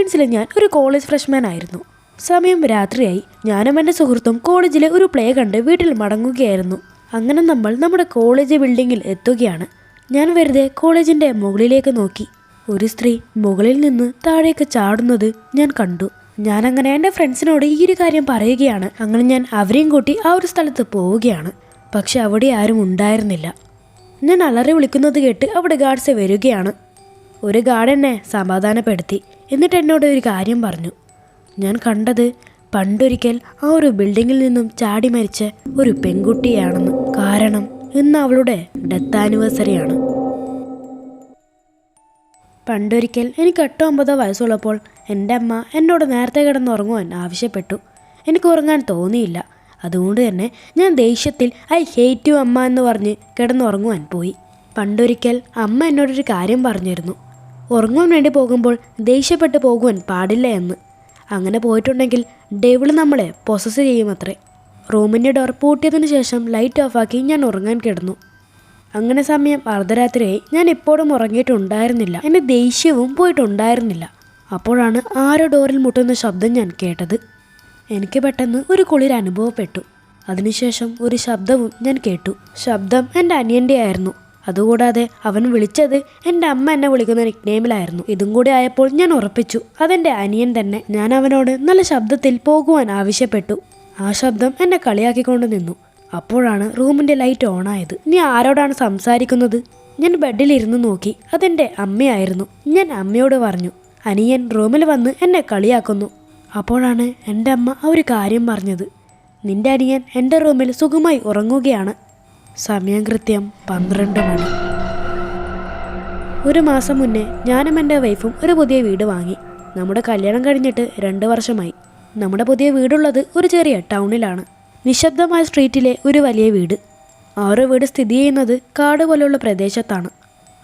ഫിലിപ്പീൻസിലെ ഞാൻ ഒരു college freshman ആയിരുന്നു. സമയം രാത്രിയായി. ഞാനും എന്റെ സുഹൃത്തും കോളേജിലെ ഒരു പ്ലേ കണ്ട് വീട്ടിൽ മടങ്ങുകയായിരുന്നു. അങ്ങനെ നമ്മൾ നമ്മുടെ കോളേജ് ബിൽഡിങ്ങിൽ എത്തുകയാണ്. ഞാൻ വെറുതെ കോളേജിന്റെ മുകളിലേക്ക് നോക്കി. ഒരു സ്ത്രീ മുകളിൽ നിന്ന് താഴേക്ക് ചാടുന്നത് ഞാൻ കണ്ടു. ഞാനങ്ങനെ എന്റെ ഫ്രണ്ട്സിനോട് ഈ ഒരു കാര്യം പറയുകയാണ്. അങ്ങനെ ഞാൻ അവരെയും കൂട്ടി ആ ഒരു സ്ഥലത്ത് പോവുകയാണ്. പക്ഷെ അവിടെ ആരും ഉണ്ടായിരുന്നില്ല. ഞാൻ അലറി വിളിക്കുന്നത് കേട്ട് അവിടെ ഗാർഡ്സ് വരികയാണ്. ഒരു ഗാർഡ് എന്നെ സമാധാനപ്പെടുത്തി. എന്നിട്ട് എന്നോട് ഒരു കാര്യം പറഞ്ഞു. ഞാൻ കണ്ടത് പണ്ടൊരിക്കൽ ആ ഒരു ബിൽഡിങ്ങിൽ നിന്നും ചാടി മരിച്ച ഒരു പെൺകുട്ടിയാണെന്ന്. കാരണം ഇന്ന് അവളുടെ ഡെത്ത് ആനിവേഴ്സറിയാണ് പണ്ടൊരിക്കൽ എനിക്ക് എട്ടോ ഒമ്പതോ വയസ്സുള്ളപ്പോൾ എന്റെ അമ്മ എന്നോട് നേരത്തെ കിടന്നുറങ്ങുവാൻ ആവശ്യപ്പെട്ടു. എനിക്ക് ഉറങ്ങാൻ തോന്നിയില്ല. അതുകൊണ്ട് തന്നെ ഞാൻ ദേഷ്യത്തിൽ ഐ ഹേറ്റ് യു അമ്മ എന്ന് പറഞ്ഞ് കിടന്നുറങ്ങുവാൻ പോയി. പണ്ടൊരിക്കൽ അമ്മ എന്നോടൊരു കാര്യം പറഞ്ഞിരുന്നു. ഉറങ്ങുവാൻ വേണ്ടി പോകുമ്പോൾ ദേഷ്യപ്പെട്ട് പോകുവാൻ പാടില്ല എന്ന്. അങ്ങനെ പോയിട്ടുണ്ടെങ്കിൽ ഡെവിൾ നമ്മളെ പൊസസ് ചെയ്യുമത്രേ. റൂമിന്റെ ഡോർ പൂട്ടിയതിന് ശേഷം ലൈറ്റ് ഓഫാക്കി ഞാൻ ഉറങ്ങാൻ കിടന്നു. അങ്ങനെ സമയം അർദ്ധരാത്രിയായി ഞാൻ ഇപ്പോഴും ഉറങ്ങിയിട്ടുണ്ടായിരുന്നില്ല. എന്റെ ദേഷ്യവും പോയിട്ടുണ്ടായിരുന്നില്ല. അപ്പോഴാണ് ആരോ ഡോറിൽ മുട്ടുന്ന ശബ്ദം ഞാൻ കേട്ടത്. എനിക്ക് പെട്ടെന്ന് ഒരു കുളിർ അനുഭവപ്പെട്ടു. അതിനുശേഷം ഒരു ശബ്ദവും ഞാൻ കേട്ടു. ശബ്ദം എന്റെ അനിയന്റെ ആയിരുന്നു. അതുകൂടാതെ അവൻ വിളിച്ചത് എന്റെ അമ്മ എന്നെ വിളിക്കുന്ന നിക്നെയിമിലായിരുന്നു ഇതും കൂടി ആയപ്പോൾ ഞാൻ ഉറപ്പിച്ചു. അതെന്റെ അനിയൻ തന്നെ. ഞാൻ അവനോട് നല്ല ശബ്ദത്തിൽ പോകുവാൻ ആവശ്യപ്പെട്ടു. ആ ശബ്ദം എന്നെ കളിയാക്കിക്കൊണ്ട് നിന്നു. അപ്പോഴാണ് റൂമിന്റെ ലൈറ്റ് ഓണായത്. നീ ആരോടാണ് സംസാരിക്കുന്നത്? ഞാൻ ബെഡിലിരുന്ന് നോക്കി. അതെന്റെ അമ്മയായിരുന്നു. ഞാൻ അമ്മയോട് പറഞ്ഞു അനിയൻ റൂമിൽ വന്ന് എന്നെ കളിയാക്കുന്നു. അപ്പോഴാണ് എന്റെ അമ്മ ഒരു കാര്യം പറഞ്ഞത്. നിന്റെ അനിയൻ എന്റെ റൂമിൽ സുഖമായി ഉറങ്ങുകയാണ്. സമയം കൃത്യം പന്ത്രണ്ട് മണി. ഒരു മാസം മുന്നേ ഞാനും എന്റെ വൈഫും ഒരു പുതിയ വീട് വാങ്ങി. നമ്മുടെ കല്യാണം കഴിഞ്ഞിട്ട് രണ്ട് വർഷമായി. നമ്മുടെ പുതിയ വീടുള്ളത് ഒരു ചെറിയ ടൗണിലാണ്. നിശബ്ദമായ സ്ട്രീറ്റിലെ ഒരു വലിയ വീട്. ആ ഒരു വീട് സ്ഥിതി ചെയ്യുന്നത് കാട് പോലെയുള്ള പ്രദേശത്താണ്.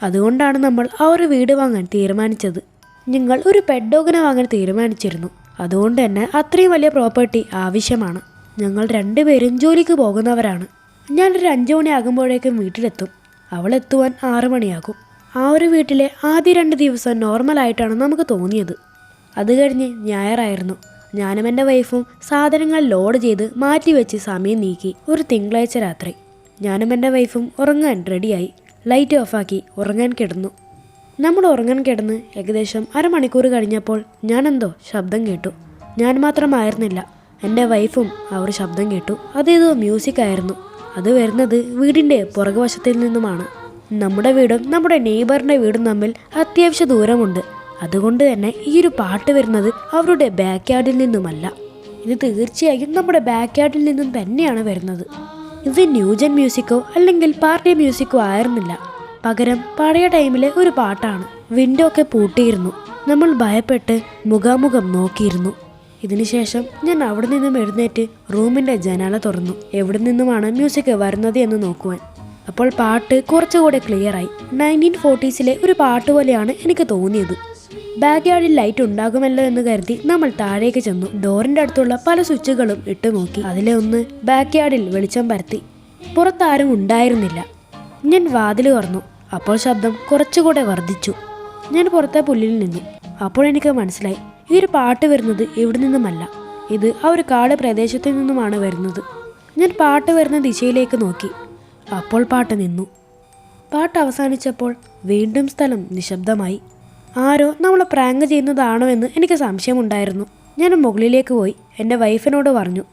അതുകൊണ്ടാണ് നമ്മൾ ആ ഒരു വീട് വാങ്ങാൻ തീരുമാനിച്ചത്. ഞങ്ങൾ ഒരു പെഡ് ഡോഗിനെ വാങ്ങാൻ തീരുമാനിച്ചിരുന്നു. അതുകൊണ്ട് തന്നെ അത്രയും വലിയ പ്രോപ്പർട്ടി ആവശ്യമാണ്. ഞങ്ങൾ രണ്ടുപേരും ജോലിക്ക് പോകുന്നവരാണ്. ഞാനൊരു അഞ്ചു മണിയാകുമ്പോഴേക്കും വീട്ടിലെത്തും. അവളെത്തുവാൻ ആറു മണിയാകും. ആ ഒരു വീട്ടിലെ ആദ്യ രണ്ട് ദിവസം നോർമലായിട്ടാണ് നമുക്ക് തോന്നിയത്. അത് കഴിഞ്ഞ് ഞായറായിരുന്നു. ഞാനും എന്റെ വൈഫും സാധനങ്ങൾ ലോഡ് ചെയ്ത് മാറ്റിവെച്ച് സമയം നീക്കി. ഒരു തിങ്കളാഴ്ച രാത്രി. ഞാനും എന്റെ വൈഫും ഉറങ്ങാൻ റെഡിയായി ലൈറ്റ് ഓഫാക്കി ഉറങ്ങാൻ കിടന്നു. നമ്മൾ ഉറങ്ങാൻ കിടന്ന് ഏകദേശം അരമണിക്കൂർ കഴിഞ്ഞപ്പോൾ ഞാനെന്തോ ശബ്ദം കേട്ടു. ഞാൻ മാത്രമായിരുന്നില്ല. എന്റെ വൈഫും ആ ഒരു ശബ്ദം കേട്ടു. അതേതോ മ്യൂസിക് ആയിരുന്നു. അത് വരുന്നത് വീടിന്റെ പുറകുവശത്തിൽ നിന്നുമാണ്. നമ്മുടെ വീടും നമ്മുടെ നെയ്ബറിന്റെ വീടും തമ്മിൽ അത്യാവശ്യ ദൂരമുണ്ട്. അതുകൊണ്ട് തന്നെ ഈ ഒരു പാട്ട് വരുന്നത് അവരുടെ ബാക്ക് യാർഡിൽ നിന്നുമല്ല. ഇത് തീർച്ചയായും നമ്മുടെ ബാക്ക് യാർഡിൽ നിന്നും തന്നെയാണ് വരുന്നത്. ഇത് ന്യൂജൻ മ്യൂസിക്കോ അല്ലെങ്കിൽ പാർട്ടി മ്യൂസിക്കോ ആയിരുന്നില്ല. പകരം പഴയ ടൈമിലെ ഒരു പാട്ടാണ്. വിൻഡോ ഒക്കെ പൂട്ടിയിരുന്നു. നമ്മൾ ഭയപ്പെട്ട് മുഖാമുഖം നോക്കിയിരുന്നു. ഇതിനുശേഷം ഞാൻ അവിടെ നിന്നും എഴുന്നേറ്റ് റൂമിന്റെ ജനാല തുറന്നു. എവിടെ നിന്നുമാണ് മ്യൂസിക് വരുന്നത് എന്ന് നോക്കുവാൻ. അപ്പോൾ പാട്ട് കുറച്ചുകൂടെ ക്ലിയറായി നയന്റീൻ ഫോർട്ടീസിലെ ഒരു പാട്ട് പോലെയാണ് എനിക്ക് തോന്നിയത്. ബാക്ക്യാർഡിൽ ലൈറ്റ് ഉണ്ടാകുമല്ലോ എന്ന് കരുതി നമ്മൾ താഴേക്ക് ചെന്നു. ഡോറിന്റെ അടുത്തുള്ള പല സ്വിച്ചുകളും ഇട്ടു നോക്കി. അതിലെ ഒന്ന് ബാക്ക്യാർഡിൽ വെളിച്ചം പരത്തി. പുറത്താരും ഉണ്ടായിരുന്നില്ല. ഞാൻ വാതിൽ തുറന്നു. അപ്പോൾ ശബ്ദം കുറച്ചുകൂടെ വർദ്ധിച്ചു. ഞാൻ പുറത്തെ പുല്ലിൽ നിന്നു. അപ്പോൾ എനിക്ക് മനസ്സിലായി. ഈ ഒരു പാട്ട് വരുന്നത് ഇവിടെ നിന്നുമല്ല. ഇത് ആ ഒരു കാട് പ്രദേശത്തു നിന്നുമാണ് വരുന്നത്. ഞാൻ പാട്ട് വരുന്ന ദിശയിലേക്ക് നോക്കി. അപ്പോൾ പാട്ട് നിന്നു. പാട്ട് അവസാനിച്ചപ്പോൾ വീണ്ടും സ്ഥലം നിശബ്ദമായി. ആരോ നമ്മളെ പ്രാങ്ക് ചെയ്യുന്നതാണോ എന്ന് എനിക്ക് സംശയമുണ്ടായിരുന്നു. ഞാൻ മുകളിലേക്ക് പോയി. എന്റെ വൈഫിനോട് പറഞ്ഞു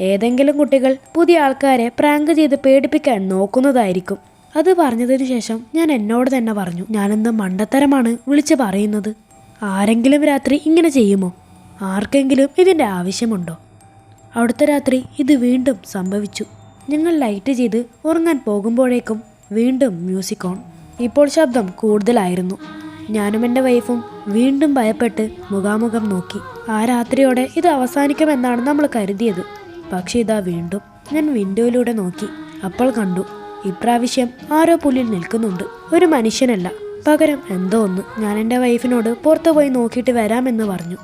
ഏതെങ്കിലും കുട്ടികൾ പുതിയ ആൾക്കാരെ പ്രാങ്ക് ചെയ്ത് പേടിപ്പിക്കാൻ നോക്കുന്നതായിരിക്കും. അത് പറഞ്ഞതിന് ശേഷം ഞാൻ എന്നോട് തന്നെ പറഞ്ഞു ഞാനെന്ത് മണ്ടത്തരമാണ് വിളിച്ച് പറയുന്നത്? ആരെങ്കിലും രാത്രി ഇങ്ങനെ ചെയ്യുമോ? ആർക്കെങ്കിലും ഇതിന്റെ ആവശ്യമുണ്ടോ? അടുത്ത രാത്രി ഇത് വീണ്ടും സംഭവിച്ചു. ഞങ്ങൾ ലൈറ്റ് ചെയ്ത് ഉറങ്ങാൻ പോകുമ്പോഴേക്കും വീണ്ടും മ്യൂസിക് ഓൺ ഇപ്പോൾ ശബ്ദം കൂടുതലായിരുന്നു. ഞാനും എന്റെ വൈഫും വീണ്ടും ഭയപ്പെട്ട് മുഖാമുഖം നോക്കി. ആ രാത്രിയോടെ ഇത് അവസാനിക്കുമെന്നാണ് നമ്മൾ കരുതിയത്. പക്ഷേ ഇതാ വീണ്ടും. ഞാൻ വിൻഡോയിലൂടെ നോക്കി. അപ്പോൾ കണ്ടു. ഇപ്രാവശ്യം ആരോ പുല്ലിൽ നിൽക്കുന്നുണ്ട്. ഒരു മനുഷ്യനല്ല. പകരം എന്തോ ഒന്ന് ഞാൻ എന്റെ വൈഫിനോട് പുറത്തു പോയി നോക്കിയിട്ട് വരാമെന്ന് പറഞ്ഞു.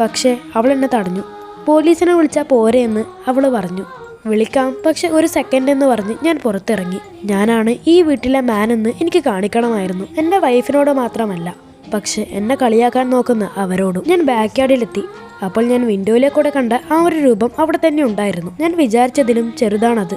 പക്ഷേ അവൾ എന്നെ തടഞ്ഞു. പോലീസിനെ വിളിച്ചാൽ പോരെയെന്ന് അവൾ പറഞ്ഞു. വിളിക്കാം പക്ഷെ ഒരു സെക്കൻഡ് എന്ന് പറഞ്ഞ് ഞാൻ പുറത്തിറങ്ങി. ഞാനാണ് ഈ വീട്ടിലെ മാൻ എന്ന് എനിക്ക് കാണിക്കണമായിരുന്നു. എന്റെ വൈഫിനോട് മാത്രമല്ല പക്ഷെ എന്നെ കളിയാക്കാൻ നോക്കുന്ന അവരോടും ഞാൻ ബാക്ക് യാർഡിലെത്തി അപ്പോൾ ഞാൻ വിൻഡോയിലെ കൂടെ കണ്ട ആ ഒരു രൂപം അവിടെ തന്നെ ഉണ്ടായിരുന്നു. ഞാൻ വിചാരിച്ചതിലും ചെറുതാണത്.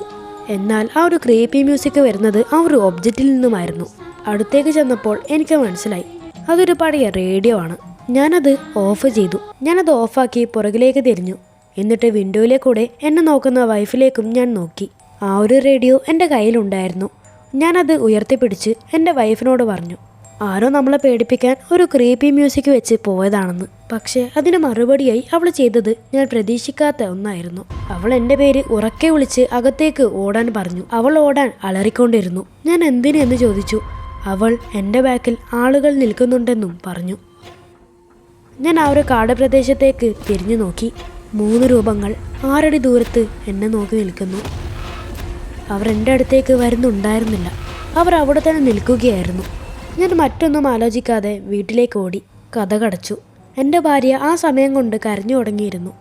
എന്നാൽ ആ ഒരു ക്രീപ്പി മ്യൂസിക് വരുന്നത് ആ ഒരു ഒബ്ജക്റ്റിൽ നിന്നുമായിരുന്നു. അടുത്തേക്ക് ചെന്നപ്പോൾ എനിക്ക് മനസ്സിലായി. അതൊരു പഴയ റേഡിയോ ആണ്. ഞാനത് ഓഫ് ചെയ്തു. ഞാനത് ഓഫാക്കി പുറകിലേക്ക് തിരിഞ്ഞു. എന്നിട്ട് വിൻഡോയിലേക്കൂടെ എന്നെ നോക്കുന്ന വൈഫിലേക്കും ഞാൻ നോക്കി. ആ ഒരു റേഡിയോ എന്റെ കയ്യിലുണ്ടായിരുന്നു. ഞാനത് ഉയർത്തിപ്പിടിച്ച് എന്റെ വൈഫിനോട് പറഞ്ഞു ആരോ നമ്മളെ പേടിപ്പിക്കാൻ ഒരു ക്രീപ്പി മ്യൂസിക് വെച്ച് പോയതാണെന്ന്. പക്ഷേ അതിന് മറുപടിയായി അവൾ ചെയ്തത് ഞാൻ പ്രതീക്ഷിക്കാത്ത ഒന്നായിരുന്നു. അവൾ എന്റെ പേര് ഉറക്കെ വിളിച്ച് അകത്തേക്ക് ഓടാൻ പറഞ്ഞു. അവൾ ഓടാൻ അലറിക്കൊണ്ടിരുന്നു. ഞാൻ എന്തിനെന്ന് ചോദിച്ചു. അവൾ എന്റെ ബാക്കിൽ ആളുകൾ നിൽക്കുന്നുണ്ടെന്നും പറഞ്ഞു. ഞാൻ ആ ഒരു കാടപ്രദേശത്തേക്ക് തിരിഞ്ഞു നോക്കി. മൂന്ന് രൂപങ്ങൾ ആറടി ദൂരത്ത് എന്നെ നോക്കി നിൽക്കുന്നു. അവർ എന്റെ അടുത്തേക്ക് വരുന്നുണ്ടായിരുന്നില്ല. അവർ അവിടെ തന്നെ നിൽക്കുകയായിരുന്നു. ഞാൻ മറ്റൊന്നും ആലോചിക്കാതെ വീട്ടിലേക്ക് ഓടി കഥ കടച്ചു. എന്റെ ഭാര്യ ആ സമയം കൊണ്ട് കരഞ്ഞു തുടങ്ങിയിരുന്നു.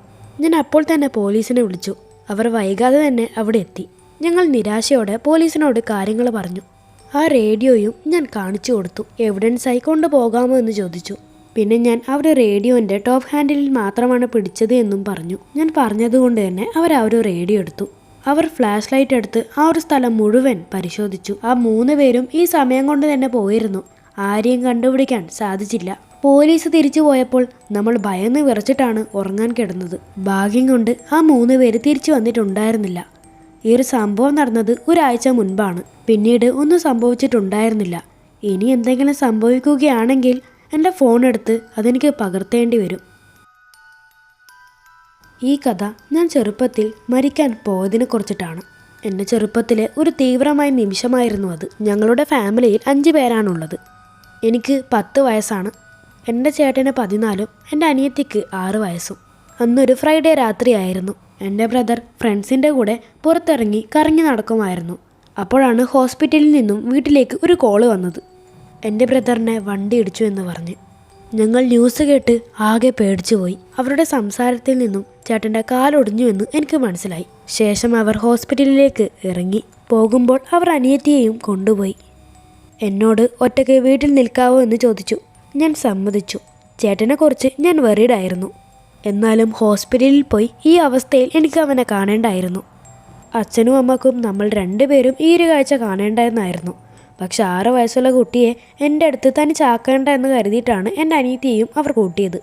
ഞാൻ അപ്പോൾ തന്നെ പോലീസിനെ വിളിച്ചു. അവർ വൈകാതെ തന്നെ അവിടെ എത്തി. ഞങ്ങൾ നിരാശയോടെ പോലീസിനോട് കാര്യങ്ങൾ പറഞ്ഞു. ആ റേഡിയോയും ഞാൻ കാണിച്ചു കൊടുത്തു. എവിഡൻസായി കൊണ്ടുപോകാമോ എന്ന് ചോദിച്ചു. പിന്നെ ഞാൻ അവരെ റേഡിയോന്റെ ടോപ്പ് ഹാൻഡിലിൽ മാത്രമാണ് പിടിച്ചത് എന്നും പറഞ്ഞു. ഞാൻ പറഞ്ഞതുകൊണ്ട് തന്നെ അവർ ആ ഒരു റേഡിയോ എടുത്തു. അവർ ഫ്ലാഷ് ലൈറ്റ് എടുത്ത് ആ ഒരു സ്ഥലം മുഴുവൻ പരിശോധിച്ചു. ആ മൂന്ന് പേരും ഈ സമയം കൊണ്ട് തന്നെ പോയിരുന്നു. ആരെയും കണ്ടുപിടിക്കാൻ സാധിച്ചില്ല. പോലീസ് തിരിച്ചു പോയപ്പോൾ നമ്മൾ ഭയന്ന് വിറച്ചിട്ടാണ് ഉറങ്ങാൻ കിടന്നത്. ഭാഗ്യം കൊണ്ട് ആ മൂന്ന് പേര് തിരിച്ചു വന്നിട്ടുണ്ടായിരുന്നില്ല. ഈ ഒരു സംഭവം നടന്നത് ഒരാഴ്ച മുൻപാണ്. പിന്നീട് ഒന്നും സംഭവിച്ചിട്ടുണ്ടായിരുന്നില്ല. ഇനി എന്തെങ്കിലും സംഭവിക്കുകയാണെങ്കിൽ എന്റെ ഫോൺ എടുത്ത് അതെനിക്ക് പകർത്തേണ്ടി വരും. ഈ കഥ ഞാൻ ചെറുപ്പത്തിൽ മരിക്കാൻ പോയതിനെ കുറിച്ചിട്ടാണ്. എന്റെ ചെറുപ്പത്തിലെ ഒരു തീവ്രമായ നിമിഷമായിരുന്നു അത്. ഞങ്ങളുടെ ഫാമിലിയിൽ അഞ്ച് പേരാണുള്ളത്. എനിക്ക് പത്ത് വയസ്സാണ്. എന്റെ ചേട്ടന് പതിനാലും എന്റെ അനിയത്തിക്ക് ആറ് വയസ്സും. അന്നൊരു ഫ്രൈഡേ രാത്രിയായിരുന്നു. എന്റെ ബ്രദർ ഫ്രണ്ട്സിന്റെ കൂടെ പുറത്തിറങ്ങി കറങ്ങി നടക്കുമായിരുന്നു. അപ്പോഴാണ് ഹോസ്പിറ്റലിൽ നിന്നും വീട്ടിലേക്ക് ഒരു കോൾ വന്നത്. എന്റെ ബ്രദറിനെ വണ്ടി ഇടിച്ചു എന്ന് പറഞ്ഞ്. ഞങ്ങൾ ന്യൂസ് കേട്ട് ആകെ പേടിച്ചു പോയി. അവരുടെ സംസാരത്തിൽ നിന്നും ചേട്ടന്റെ കാലൊടിഞ്ഞു എന്ന് എനിക്ക് മനസ്സിലായി. ശേഷം അവർ ഹോസ്പിറ്റലിലേക്ക് ഇറങ്ങി. പോകുമ്പോൾ അവർ അനിയത്തിയെയും കൊണ്ടുപോയി. എന്നോട് ഒറ്റയ്ക്ക് വീട്ടിൽ നിൽക്കാവോ? എന്ന് ചോദിച്ചു. ഞാൻ സമ്മതിച്ചു. ചേട്ടനെക്കുറിച്ച് ഞാൻ വെറീഡായിരുന്നു എന്നാലും ഹോസ്പിറ്റലിൽ പോയി ഈ അവസ്ഥയിൽ എനിക്ക് അവനെ കാണേണ്ടായിരുന്നു. അച്ഛനും അമ്മക്കും നമ്മൾ രണ്ടുപേരും ഈ ഒരു കാഴ്ച കാണേണ്ടതെന്നായിരുന്നു പക്ഷെ ആറ് വയസ്സുള്ള കുട്ടിയെ എന്റെ അടുത്ത് തനിച്ചാക്കേണ്ട എന്ന് കരുതിയിട്ടാണ് എന്റെ അനിയത്തിയെയും അവർ കൂട്ടിയത്.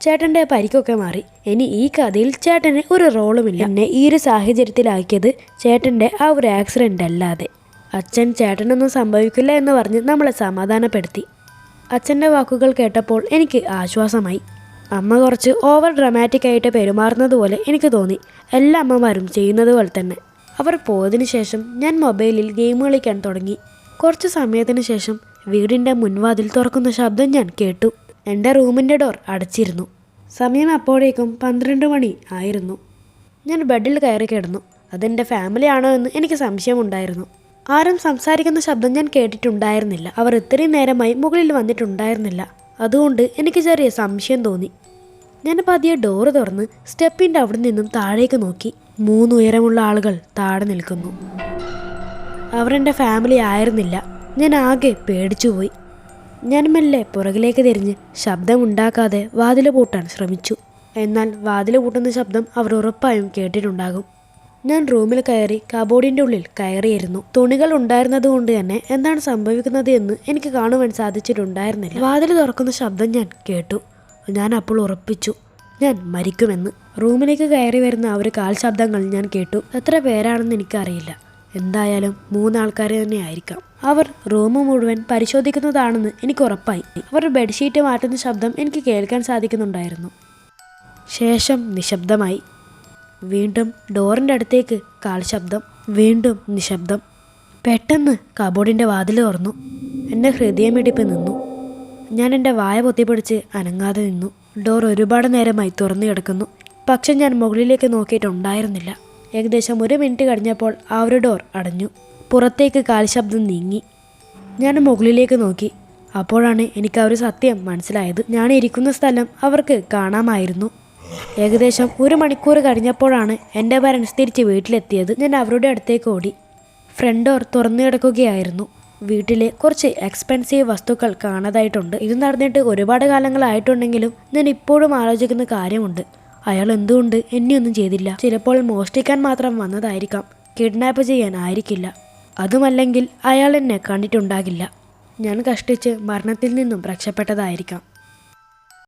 ചേട്ടന്റെ പരിക്കൊക്കെ മാറി. ഇനി ഈ കഥയിൽ ചേട്ടന് ഒരു റോളുമില്ല. എന്നെ ഈ ഒരു സാഹചര്യത്തിലാക്കിയത് ചേട്ടന്റെ ആ ഒരു ആക്സിഡന്റ് അല്ലാതെ. അച്ഛൻ ചേട്ടനൊന്നും സംഭവിക്കില്ല എന്ന് പറഞ്ഞ് നമ്മളെ സമാധാനപ്പെടുത്തി. അച്ഛന്റെ വാക്കുകൾ കേട്ടപ്പോൾ എനിക്ക് ആശ്വാസമായി. അമ്മ കുറച്ച് ഓവർ ഡ്രമാറ്റിക് ആയിട്ട് പെരുമാറുന്നത് പോലെ എനിക്ക് തോന്നി. എല്ലാ അമ്മമാരും ചെയ്യുന്നത് പോലെ തന്നെ. അവർ പോയതിനു ശേഷം ഞാൻ മൊബൈലിൽ ഗെയിം കളിക്കാൻ തുടങ്ങി. കുറച്ച് സമയത്തിന് ശേഷം വീടിന്റെ മുൻവാതിൽ തുറക്കുന്ന ശബ്ദം ഞാൻ കേട്ടു. എന്റെ റൂമിന്റെ ഡോർ അടച്ചിരുന്നു. സമയം അപ്പോഴേക്കും പന്ത്രണ്ട് മണി ആയിരുന്നു. ഞാൻ ബെഡിൽ കയറി കിടന്നു. അതെന്റെ ഫാമിലി ആണോ എന്ന് എനിക്ക് സംശയമുണ്ടായിരുന്നു. ആരും സംസാരിക്കുന്ന ശബ്ദം ഞാൻ കേട്ടിട്ടുണ്ടായിരുന്നില്ല. അവർ ഇത്രയും നേരമായി മുകളിൽ വന്നിട്ടുണ്ടായിരുന്നില്ല. അതുകൊണ്ട് എനിക്ക് ചെറിയ സംശയം തോന്നി. ഞാൻ പതിയെ ഡോറ് തുറന്ന് സ്റ്റെപ്പിന്റെ അവിടെ നിന്നും താഴേക്ക് നോക്കി മൂന്ന് ഉയരമുള്ള ആളുകൾ താഴെ നിൽക്കുന്നു. അവരെന്റെ ഫാമിലി ആയിരുന്നില്ല. ഞാൻ ആകെ പേടിച്ചുപോയി ഞാൻ മെല്ലെ പുറകിലേക്ക് തിരിഞ്ഞ് ശബ്ദമുണ്ടാക്കാതെ വാതിൽ പൂട്ടാൻ ശ്രമിച്ചു. എന്നാൽ വാതിൽ പൂട്ടുന്ന ശബ്ദം അവർ ഉറപ്പായും കേട്ടിട്ടുണ്ടാകും. ഞാൻ റൂമിൽ കയറി കബോർഡിന്റെ ഉള്ളിൽ കയറിയിരുന്നു. തുണികൾ ഉണ്ടായിരുന്നത് കൊണ്ട് തന്നെ എന്താണ് സംഭവിക്കുന്നത് എന്ന് എനിക്ക് കാണുവാൻ സാധിച്ചിട്ടുണ്ടായിരുന്നില്ല. വാതിൽ തുറക്കുന്ന ശബ്ദം ഞാൻ കേട്ടു. ഞാൻ അപ്പോൾ ഉറപ്പിച്ചു. ഞാൻ മരിക്കുമെന്ന്. റൂമിലേക്ക് കയറി വരുന്ന ആ ഒരു കാൽ ശബ്ദങ്ങൾ ഞാൻ കേട്ടു. എത്ര പേരാണെന്ന് എനിക്കറിയില്ല. എന്തായാലും മൂന്നാൾക്കാരെ തന്നെ ആയിരിക്കാം. അവർ റൂം മുഴുവൻ പരിശോധിക്കുന്നതാണെന്ന് എനിക്ക് ഉറപ്പായി. അവർ ബെഡ്ഷീറ്റ് മാറ്റുന്ന ശബ്ദം എനിക്ക് കേൾക്കാൻ സാധിക്കുന്നുണ്ടായിരുന്നു. ശേഷം നിശബ്ദമായി. വീണ്ടും ഡോറിന്റെ അടുത്തേക്ക് കാൽശബ്ദം. വീണ്ടും നിശബ്ദം. പെട്ടെന്ന് കബോർഡിന്റെ വാതിൽ തുറന്നു. എന്റെ ഹൃദയമിടിപ്പ് നിന്നു. ഞാൻ എന്റെ വായ പൊത്തിപ്പിടിച്ച് അനങ്ങാതെ നിന്നു. ഡോർ ഒരുപാട് നേരമായി തുറന്നു കിടക്കുന്നു. പക്ഷെ ഞാൻ മുകളിലേക്ക് നോക്കിയിട്ടുണ്ടായിരുന്നില്ല. ഏകദേശം ഒരു മിനിറ്റ് കഴിഞ്ഞപ്പോൾ ആ ഒരു ഡോർ അടഞ്ഞു. പുറത്തേക്ക് കാൽശബ്ദം നീങ്ങി. ഞാൻ മുകളിലേക്ക് നോക്കി. അപ്പോഴാണ് എനിക്ക് ആ ഒരു സത്യം മനസ്സിലായത്. ഞാൻ ഇരിക്കുന്ന സ്ഥലം അവർക്ക് കാണാമായിരുന്നു. ഏകദേശം ഒരു മണിക്കൂർ കഴിഞ്ഞപ്പോഴാണ് എന്റെ പാരൻസ് തിരിച്ച് വീട്ടിലെത്തിയത്. ഞാൻ അവരുടെ അടുത്തേക്ക് ഓടി. ഫ്രണ്ട് ഡോർ തുറന്നു കിടക്കുകയായിരുന്നു. വീട്ടിലെ കുറച്ച് എക്സ്പെൻസീവ് വസ്തുക്കൾ കാണാതായിട്ടുണ്ട്. ഇത് നടന്നിട്ട് ഒരുപാട് കാലങ്ങളായിട്ടുണ്ടെങ്കിലും ഞാൻ ഇപ്പോഴും ആലോചിക്കുന്ന കാര്യമുണ്ട്. അയാൾ എന്തുകൊണ്ട് എന്നെയൊന്നും ചെയ്തില്ല? ചിലപ്പോൾ മോഷ്ടിക്കാൻ മാത്രം വന്നതായിരിക്കാം. കിഡ്നാപ്പ് ചെയ്യാൻ ആയിരിക്കില്ല. അതുമല്ലെങ്കിൽ അയാൾ എന്നെ കണ്ടിട്ടുണ്ടാകില്ല. ഞാൻ കഷ്ടിച്ച് മരണത്തിൽ നിന്നും രക്ഷപ്പെട്ടതായിരിക്കാം.